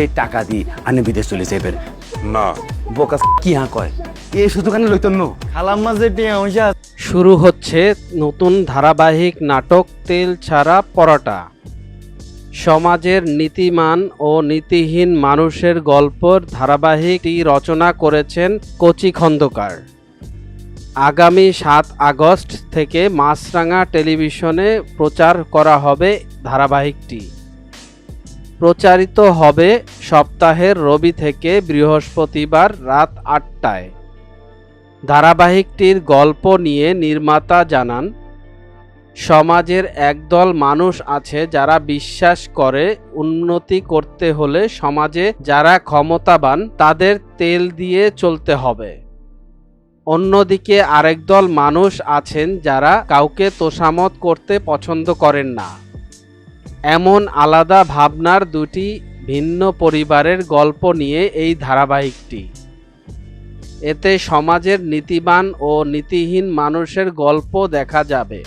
সেই টাকা দিয়ে আনি বিদেশ চলে যাবেন না। বোকা কি হা কয়? এ শুধু কানে লইতেন নো খালাম্মা যে টিয়া শুরু হচ্ছে নতুন ধারাবাহিক নাটক তেল ছাড়া পরোটা। সমাজের নীতিমান ও নীতিহীন মানুষের গল্পর ধারাবাহিকটি রচনা করেছেন কচি খন্দকার। আগামী সাত আগস্ট থেকে মাছরাঙা টেলিভিশনে প্রচার করা হবে ধারাবাহিকটি। প্রচারিত হবে সপ্তাহের রবি থেকে বৃহস্পতিবার রাত আটটায়। ধারাবাহিকটির গল্প নিয়ে নির্মাতা জানান, সমাজের একদল মানুষ আছে যারা বিশ্বাস করে উন্নতি করতে হলে সমাজে যারা ক্ষমতাবান তাদের তেল দিয়ে চলতে হবে। অন্যদিকে আরেক দল মানুষ আছেন যারা কাউকে তোষামত করতে পছন্দ করেন না। এমন আলাদা ভাবনার দুটি ভিন্ন পরিবারের গল্প নিয়ে এই ধারাবাহিকটি। এতে সমাজের নীতিবান ও নীতিহীন মানুষের গল্প দেখা যাবে।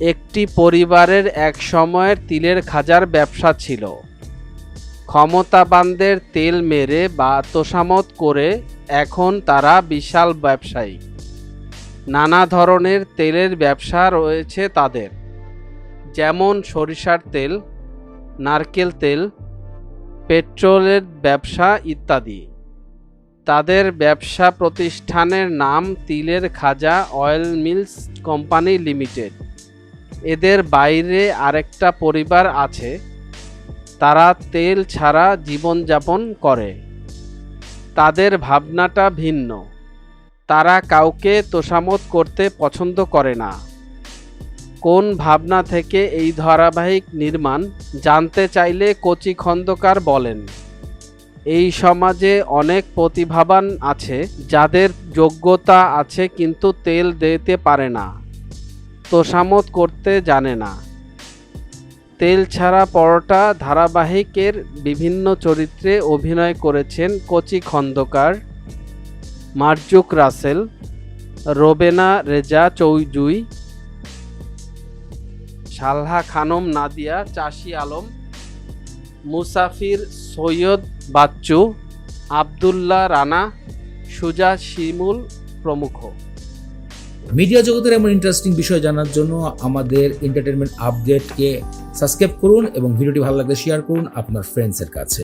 একটি পরিবারের এক সময়ের তিলের খাজার ব্যবসা ছিল। ক্ষমতাবানদের তেল মেরে বা তোষামত করে এখন তারা বিশাল ব্যবসায়ী। নানা ধরনের তেলের ব্যবসা রয়েছে তাদের। যেমন সরিষার তেল, নারকেল তেল, পেট্রোলের ব্যবসা ইত্যাদি। তাদের ব্যবসা প্রতিষ্ঠানের নাম তিলের খাজা অয়েল মিলস কোম্পানি লিমিটেড। এদের বাইরে আরেকটা পরিবার আছে। তারা তেল ছাড়া জীবনযাপন করে। তাদের ভাবনাটা ভিন্ন। তারা কাউকে তোষামত করতে পছন্দ করে না। কোন ভাবনা থেকে এই ধারাবাহিক নির্মাণ জানতে চাইলে কচি খন্দকার বলেন, এই সমাজে অনেক প্রতিভাবান আছে যাদের যোগ্যতা আছে কিন্তু তেল দিতে পারে না তোষামত করতে জানে না। তেল ছাড়া পরোটা ধারাবাহিকের বিভিন্ন চরিত্রে অভিনয় করেছেন কচি খন্দকার, মার্জুক রাসেল, রোবেনা রেজা চৌজুই সালহা খানম, নাদিয়া, চাষি আলম, মুসাফির সৈয়দ বাচ্চু, আবদুল্লাহ রানা, সুজা শিমুল প্রমুখ। মিডিয়া জগতের এমন ইন্টারেস্টিং বিষয় জানার জন্য আমাদের এন্টারটেনমেন্ট আপডেটকে সাবস্ক্রাইব করুন এবং ভিডিওটি ভালো লাগলে শেয়ার করুন আপনার ফ্রেন্ডসের কাছে।